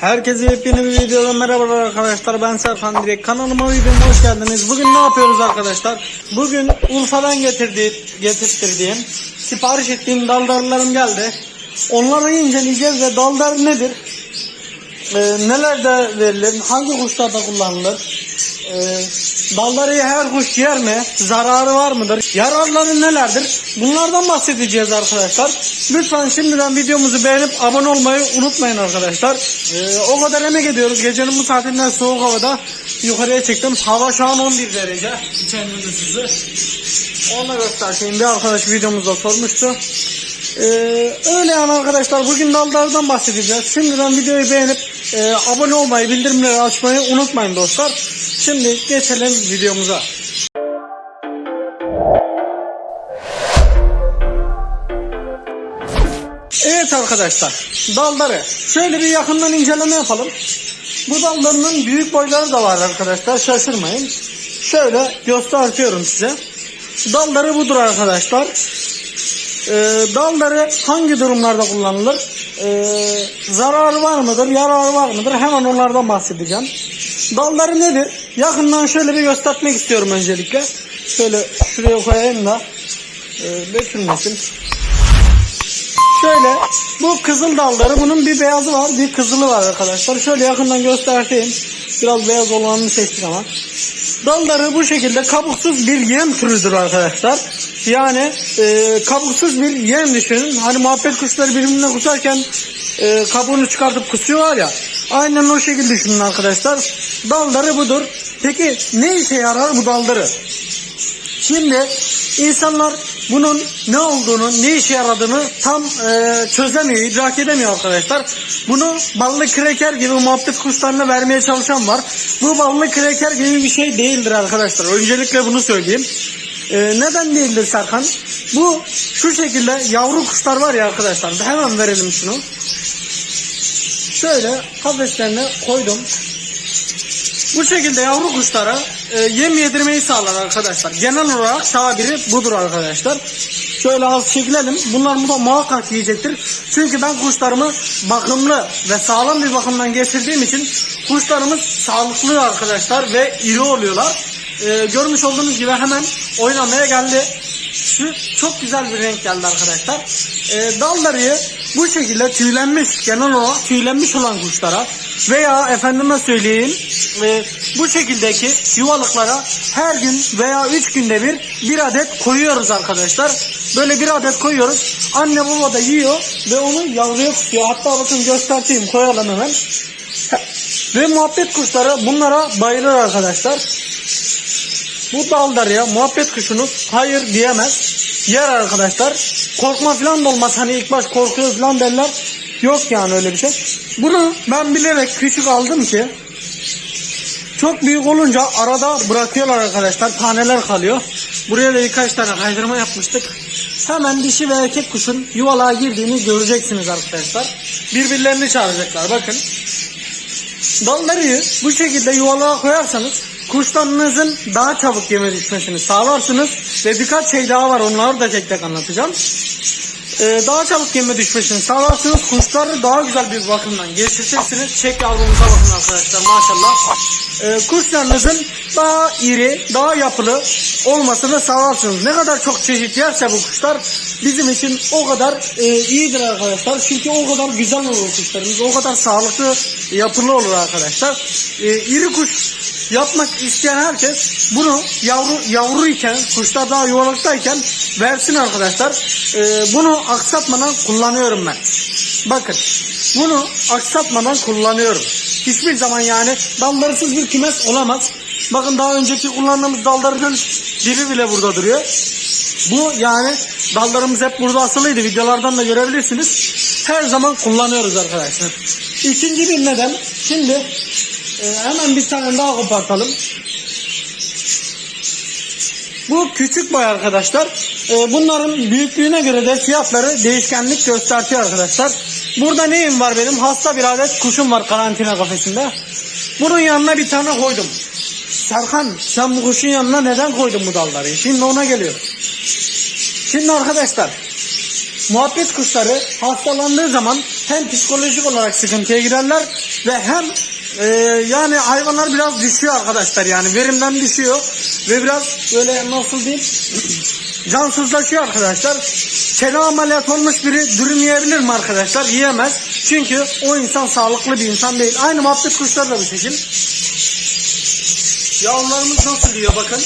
Herkese yepyeni bir videodan merhabalar arkadaşlar ben Serkan Direk kanalıma videoma hoş geldiniz. Bugün ne yapıyoruz arkadaşlar? Bugün Urfa'dan getirdiğim, getirttirdiğim, sipariş ettiğim daldarlarım geldi. Onları inceleyeceğiz ve daldar nedir? Ee, nelerde verilir? Hangi kuşlarda kullanılır? Ee, dalları her kuş yer mi? Zararı var mıdır? Yararları nelerdir? Bunlardan bahsedeceğiz arkadaşlar. Lütfen şimdiden videomuzu beğenip abone olmayı unutmayın arkadaşlar. Ee, o kadar emek ediyoruz. Gecenin bu saatinden soğuk havada yukarıya çıktım. Hava şu an 11 derece. İçerinin ısısı. Onu göstereyim. Bir arkadaş videomuzda sormuştu. Ee, öyle yani arkadaşlar bugün dallardan bahsedeceğiz. Şimdiden videoyu beğenip e, abone olmayı, bildirimleri açmayı unutmayın dostlar. Şimdi geçelim videomuza. Evet arkadaşlar dalları şöyle bir yakından inceleme yapalım. Bu dallarının büyük boyları da var arkadaşlar şaşırmayın. Şöyle gösteriyorum size. Dalları budur arkadaşlar. Ee, dalları hangi durumlarda kullanılır? Ee, zararı var mıdır, yararı var mıdır? Hemen onlardan bahsedeceğim. Dalları nedir? Yakından şöyle bir göstermek istiyorum öncelikle. Şöyle şuraya koyayım da e, dökülmesin. Şöyle bu kızıl dalları bunun bir beyazı var bir kızılı var arkadaşlar. Şöyle yakından göstereyim. Biraz beyaz olanını seçtik ama. Dalları bu şekilde kabuksuz bir yem türüdür arkadaşlar. Yani e, kabuksuz bir yem düşünün. Hani muhabbet kuşları birbirine kusarken e, kabuğunu çıkartıp kusuyorlar ya. Aynen o şekilde düşünün arkadaşlar. Dalları budur. Peki ne işe yarar bu dalları? Şimdi insanlar bunun ne olduğunu, ne işe yaradığını tam e, çözemiyor, idrak edemiyor arkadaşlar. Bunu ballı kreker gibi muhabbet kuşlarına vermeye çalışan var. Bu ballı kreker gibi bir şey değildir arkadaşlar. Öncelikle bunu söyleyeyim. E, neden değildir Serkan? Bu şu şekilde yavru kuşlar var ya arkadaşlar. Hemen verelim şunu. Şöyle kafeslerine koydum. Bu şekilde yavru kuşlara e, yem yedirmeyi sağlar arkadaşlar. Genel olarak tabiri budur arkadaşlar. Şöyle az çekilelim. Bunlar bu da muhakkak yiyecektir. Çünkü ben kuşlarımı bakımlı ve sağlam bir bakımdan geçirdiğim için kuşlarımız sağlıklı arkadaşlar ve iri oluyorlar. E, görmüş olduğunuz gibi hemen oynamaya geldi. Şu çok güzel bir renk geldi arkadaşlar. E, dalları bu şekilde tüylenmiş, genel olarak tüylenmiş olan kuşlara veya efendime söyleyeyim e, bu şekildeki yuvalıklara her gün veya üç günde bir bir adet koyuyoruz arkadaşlar. Böyle bir adet koyuyoruz. Anne baba da yiyor ve onu yavruya kusuyor. Hatta bakın göstereyim koyalım hemen. Ve muhabbet kuşları bunlara bayılır arkadaşlar. Bu daldarıya muhabbet kuşunuz hayır diyemez. Yer arkadaşlar. Korkma falan da olmaz. Hani ilk baş korkuyor falan derler. Yok yani öyle bir şey. Bunu ben bilerek küçük aldım ki çok büyük olunca arada bırakıyorlar arkadaşlar. Taneler kalıyor. Buraya da birkaç tane kaydırma yapmıştık. Hemen dişi ve erkek kuşun yuvalığa girdiğini göreceksiniz arkadaşlar. Birbirlerini çağıracaklar bakın. Dalları bu şekilde yuvalığa koyarsanız kuşlarınızın daha çabuk yeme düşmesini sağlarsınız. Ve birkaç şey daha var onları da tek tek anlatacağım. Ee, daha çabuk yeme düşmesini sağlarsınız. Kuşları daha güzel bir bakımdan geçireceksiniz. Çek yavrumuza bakın arkadaşlar maşallah. Ee, kuşlarınızın daha iri, daha yapılı olmasını sağlarsınız. Ne kadar çok çeşit yerse bu kuşlar bizim için o kadar e, iyidir arkadaşlar. Çünkü o kadar güzel olur kuşlarımız. O kadar sağlıklı, yapılı olur arkadaşlar. E, iri kuş yapmak isteyen herkes bunu yavru yavruyken, kuşlar daha yuvalıktayken versin arkadaşlar. E, bunu aksatmadan kullanıyorum ben. Bakın bunu aksatmadan kullanıyorum. Hiçbir zaman yani dallarısız bir kümes olamaz. Bakın daha önceki kullandığımız dallarının dibi bile burada duruyor. Bu yani dallarımız hep burada asılıydı. Videolardan da görebilirsiniz. Her zaman kullanıyoruz arkadaşlar. İkinci bir neden. Şimdi e, hemen bir tane daha kopartalım. Bu küçük boy arkadaşlar. E, bunların büyüklüğüne göre de fiyatları değişkenlik gösteriyor arkadaşlar. Burada neyim var benim? Hasta bir adet kuşum var karantina kafesinde. Bunun yanına bir tane koydum. Serkan sen bu kuşun yanına neden koydun bu dalları? Şimdi ona geliyor. Şimdi arkadaşlar muhabbet kuşları hastalandığı zaman hem psikolojik olarak sıkıntıya girerler ve hem e, yani hayvanlar biraz düşüyor arkadaşlar yani verimden düşüyor ve biraz böyle nasıl diyeyim cansızlaşıyor arkadaşlar. Çene ameliyat olmuş biri dürüm yiyebilir mi arkadaşlar? Yiyemez. Çünkü o insan sağlıklı bir insan değil. Aynı muhabbet kuşları da bu şekil. Yavrularımız nasıl diyor bakın.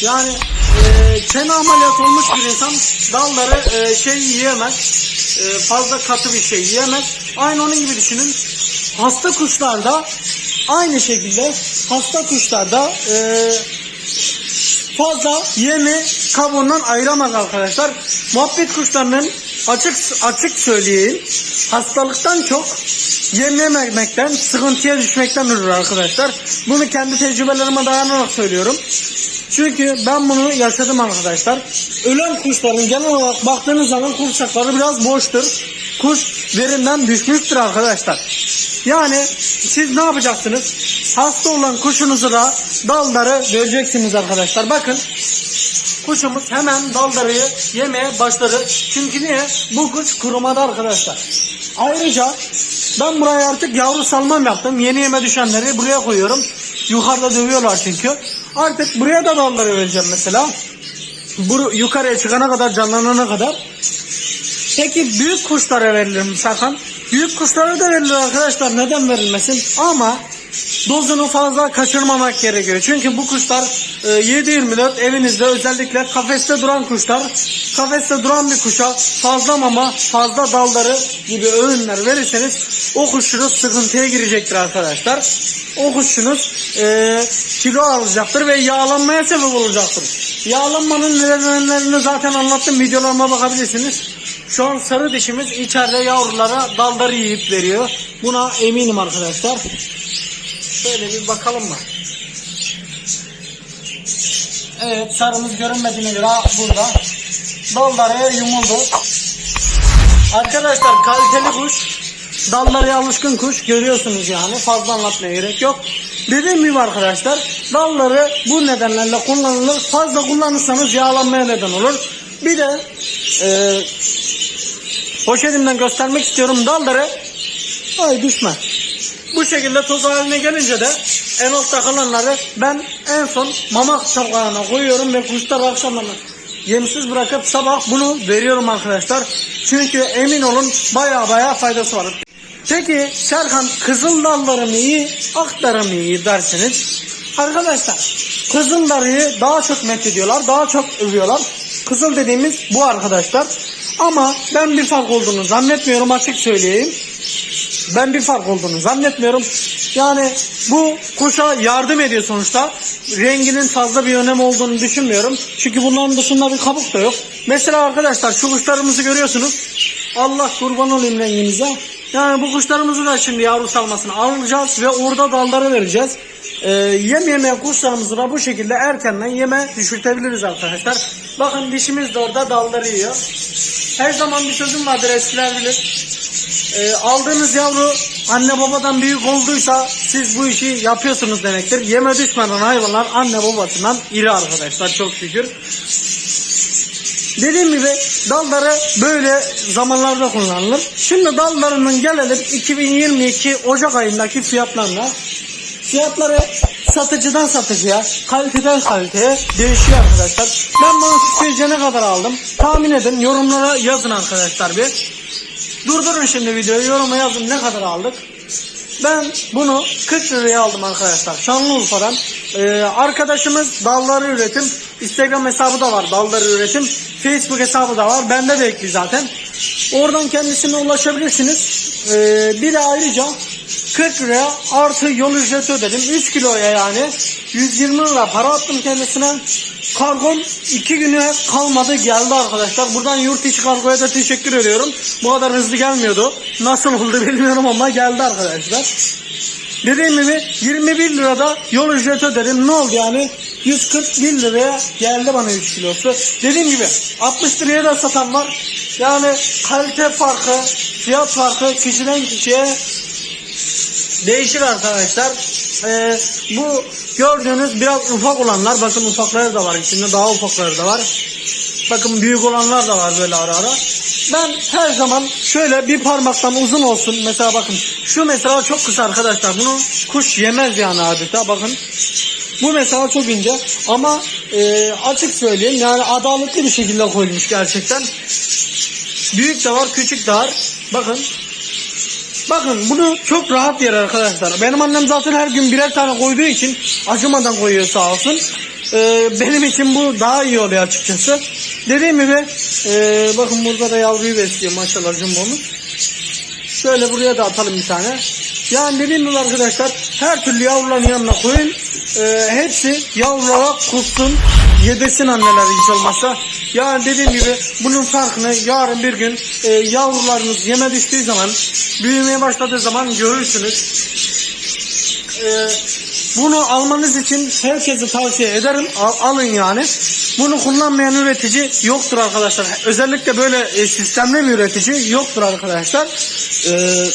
Yani e, çene ameliyat olmuş bir insan dalları e, şey yiyemez. E, fazla katı bir şey yiyemez. Aynı onun gibi düşünün. Hasta kuşlarda aynı şekilde hasta kuşlarda e, fazla yemi kabuğundan ayıramaz arkadaşlar. Muhabbet kuşlarının açık açık söyleyeyim hastalıktan çok yem yememekten sıkıntıya düşmekten ölür arkadaşlar. Bunu kendi tecrübelerime dayanarak söylüyorum. Çünkü ben bunu yaşadım arkadaşlar. Ölen kuşların genel olarak baktığınız zaman kursakları biraz boştur. Kuş verimden düşmüştür arkadaşlar. Yani siz ne yapacaksınız? Hasta olan kuşunuzu da dalları vereceksiniz arkadaşlar. Bakın kuşumuz hemen daldarıyı yemeye başladı. Çünkü niye? Bu kuş kurumada arkadaşlar. Ayrıca ben buraya artık yavru salmam yaptım. Yeni yeme düşenleri buraya koyuyorum. Yukarıda dövüyorlar çünkü. Artık buraya da dalları vereceğim mesela. Bu yukarıya çıkana kadar canlanana kadar. Peki büyük kuşlara verilir mi Serkan? Büyük kuşlara da verilir arkadaşlar. Neden verilmesin? Ama dozunu fazla kaçırmamak gerekiyor. Çünkü bu kuşlar e, 7-24 evinizde özellikle kafeste duran kuşlar. Kafeste duran bir kuşa fazla mama, fazla dalları gibi öğünler verirseniz o kuşunuz sıkıntıya girecektir arkadaşlar. O kuşunuz e, kilo alacaktır ve yağlanmaya sebep olacaktır. Yağlanmanın nedenlerini zaten anlattım. Videolarıma bakabilirsiniz. Şu an sarı dişimiz içeride yavrulara dalları yiyip veriyor. Buna eminim arkadaşlar. Şöyle bir bakalım mı? Evet sarımız görünmediğine göre burada. Dalları yumuldu. Arkadaşlar kaliteli kuş. Dalları alışkın kuş görüyorsunuz yani. Fazla anlatmaya gerek yok. Dediğim gibi arkadaşlar dalları bu nedenlerle kullanılır. Fazla kullanırsanız yağlanmaya neden olur. Bir de e, poşetimden göstermek istiyorum dalları. Ay düşme. Bu şekilde toz haline gelince de en altta kalanları ben en son mama tabağına koyuyorum ve kuşlar akşamlarına yemsiz bırakıp sabah bunu veriyorum arkadaşlar. Çünkü emin olun baya baya faydası var. Peki Serkan kızıl dalları mı iyi, aktarı mı iyi dersiniz? Arkadaşlar kızıl daha çok methediyorlar, daha çok övüyorlar. Kızıl dediğimiz bu arkadaşlar. Ama ben bir fark olduğunu zannetmiyorum açık söyleyeyim. Ben bir fark olduğunu zannetmiyorum. Yani bu kuşa yardım ediyor sonuçta. Renginin fazla bir önemi olduğunu düşünmüyorum. Çünkü bunların dışında bir kabuk da yok. Mesela arkadaşlar şu kuşlarımızı görüyorsunuz. Allah kurban olayım renginize. Yani bu kuşlarımızı da şimdi yavru salmasını alacağız ve orada dalları vereceğiz. Ee, yem yemeyen kuşlarımızı da bu şekilde erkenden yeme düşürtebiliriz arkadaşlar. Bakın dişimiz de orada dalları yiyor. Her zaman bir sözüm vardır eskiler bilir. Ee, aldığınız yavru anne babadan büyük olduysa siz bu işi yapıyorsunuz demektir. Yeme düşmeden hayvanlar anne babasından iri arkadaşlar çok şükür. Dediğim gibi dalları böyle zamanlarda kullanılır. Şimdi dallarının gelelim 2022 Ocak ayındaki fiyatlarına. Fiyatları satıcıdan satıcıya, kaliteden kaliteye değişiyor arkadaşlar. Ben bunu sizce ne kadar aldım? Tahmin edin, yorumlara yazın arkadaşlar bir. Durdurun şimdi videoyu, yoruma yazın ne kadar aldık. Ben bunu 40 liraya aldım arkadaşlar. Şanlıurfa'dan. Ee, arkadaşımız Dalları Üretim. Instagram hesabı da var Dalları Üretim. Facebook hesabı da var. Bende de ekli zaten. Oradan kendisine ulaşabilirsiniz. Ee, bir de ayrıca 40 liraya artı yol ücreti ödedim. 3 kiloya yani. 120 lira para attım kendisine. Kargom 2 güne kalmadı geldi arkadaşlar. Buradan yurt içi kargoya da teşekkür ediyorum. Bu kadar hızlı gelmiyordu. Nasıl oldu bilmiyorum ama geldi arkadaşlar. Dediğim gibi 21 lirada yol ücreti ödedim. Ne oldu yani? 141 liraya geldi bana 3 kilosu. Dediğim gibi 60 liraya da satan var. Yani kalite farkı, fiyat farkı kişiden kişiye değişir arkadaşlar. Ee, bu gördüğünüz biraz ufak olanlar bakın ufakları da var içinde daha ufakları da var. Bakın büyük olanlar da var böyle ara ara. Ben her zaman şöyle bir parmaktan uzun olsun. Mesela bakın şu mesela çok kısa arkadaşlar. Bunu kuş yemez yani adeta bakın. Bu mesela çok ince ama e, açık söyleyeyim yani adaletli bir şekilde koyulmuş gerçekten. Büyük de var küçük de var. Bakın Bakın bunu çok rahat yer arkadaşlar. Benim annem zaten her gün birer tane koyduğu için acımadan koyuyor sağ olsun. Ee, benim için bu daha iyi oluyor açıkçası. Dediğim gibi ee, bakın burada da yavruyu besliyor maşallah cumbomuz. Şöyle buraya da atalım bir tane. Yani dediğim gibi arkadaşlar her türlü yavruların yanına koyun. Ee, hepsi yavrulara kutsun. Yedesin anneler hiç olmazsa. Yani dediğim gibi bunun farkını yarın bir gün e, yavrularınız yeme düştüğü zaman büyümeye başladığı zaman görürsünüz. Ee, bunu almanız için herkese tavsiye ederim. Al- alın yani. Bunu kullanmayan üretici yoktur arkadaşlar. Özellikle böyle e, sistemli bir üretici yoktur arkadaşlar. Ee,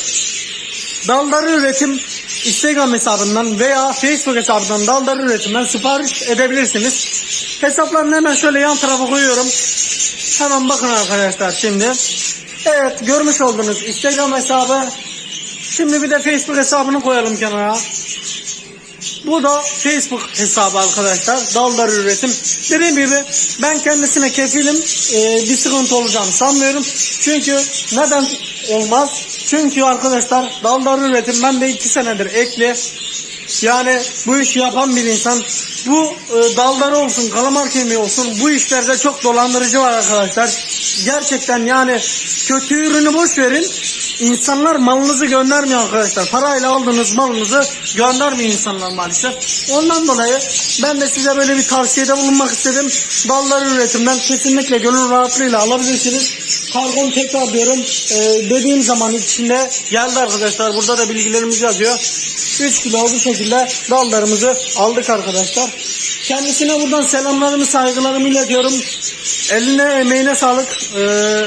Daldar Üretim Instagram hesabından veya Facebook hesabından Daldar Üretim'den sipariş edebilirsiniz. Hesaplarını hemen şöyle yan tarafa koyuyorum. Hemen bakın arkadaşlar şimdi. Evet görmüş oldunuz Instagram hesabı. Şimdi bir de Facebook hesabını koyalım kenara. Bu da Facebook hesabı arkadaşlar. Daldar Üretim. Dediğim gibi ben kendisine kefilim. Ee, bir sıkıntı olacağını sanmıyorum. Çünkü neden olmaz? Çünkü arkadaşlar Daldar Üretim ben de 2 senedir ekli. Yani bu işi yapan bir insan. Bu e, dalları olsun, kalamar kemiği olsun bu işlerde çok dolandırıcı var arkadaşlar. Gerçekten yani kötü ürünü boş verin. İnsanlar malınızı göndermiyor arkadaşlar. Parayla aldığınız malınızı göndermiyor insanlar maalesef. Ondan dolayı ben de size böyle bir tavsiyede bulunmak istedim. Dallar üretimden kesinlikle gönül rahatlığıyla alabilirsiniz. Kargon tekrar diyorum. e, dediğim zaman içinde geldi arkadaşlar. Burada da bilgilerimiz yazıyor. 3 kilo bu şekilde dallarımızı aldık arkadaşlar. Kendisine buradan selamlarımı saygılarımı iletiyorum. Eline emeğine sağlık. Ee,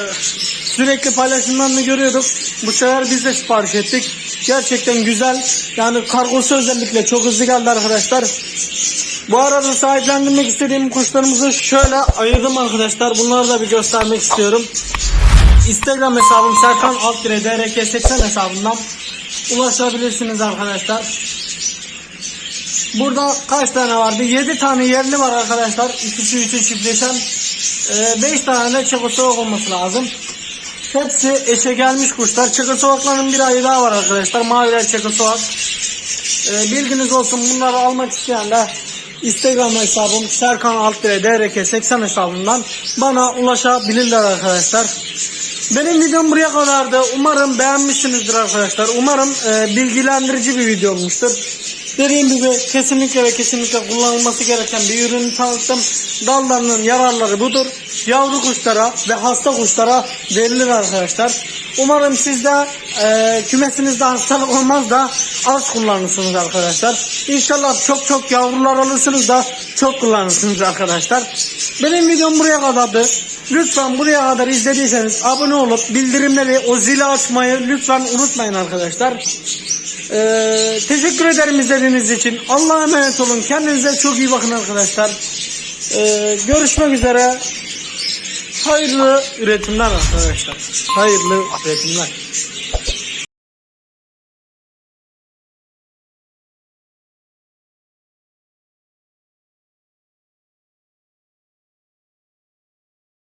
sürekli paylaşımlarını görüyorduk. Bu sefer biz de sipariş ettik. Gerçekten güzel. Yani kargosu özellikle çok hızlı geldi arkadaşlar. Bu arada sahiplendirmek istediğim kuşlarımızı şöyle ayırdım arkadaşlar. Bunları da bir göstermek istiyorum. Instagram hesabım Serkan Altdire DRK80 hesabından ulaşabilirsiniz arkadaşlar. Burada kaç tane vardı? 7 tane yerli var arkadaşlar. İkisi üçü çiftleşen. 5 tane de Çekoslovak olması lazım. Hepsi eşe gelmiş kuşlar. Çekoslovakların bir ayı daha var arkadaşlar. Maviler Çekoslovak. Ee, bilginiz olsun bunları almak isteyen de Instagram hesabım Serkan Altdire DRK 80 hesabından bana ulaşabilirler arkadaşlar. Benim videom buraya kadardı. Umarım beğenmişsinizdir arkadaşlar. Umarım e, bilgilendirici bir video olmuştur. Dediğim gibi kesinlikle ve kesinlikle kullanılması gereken bir ürünü tanıttım. Dallarının yararları budur. Yavru kuşlara ve hasta kuşlara verilir arkadaşlar. Umarım siz de e, kümesinizde hastalık olmaz da az kullanırsınız arkadaşlar. İnşallah çok çok yavrular alırsınız da çok kullanırsınız arkadaşlar. Benim videom buraya kadardı. Lütfen buraya kadar izlediyseniz abone olup bildirimleri o zili açmayı lütfen unutmayın arkadaşlar. Ee, teşekkür ederim izlediğiniz için. Allah'a emanet olun. Kendinize çok iyi bakın arkadaşlar. Ee, görüşmek üzere. Hayırlı üretimler arkadaşlar. Hayırlı üretimler.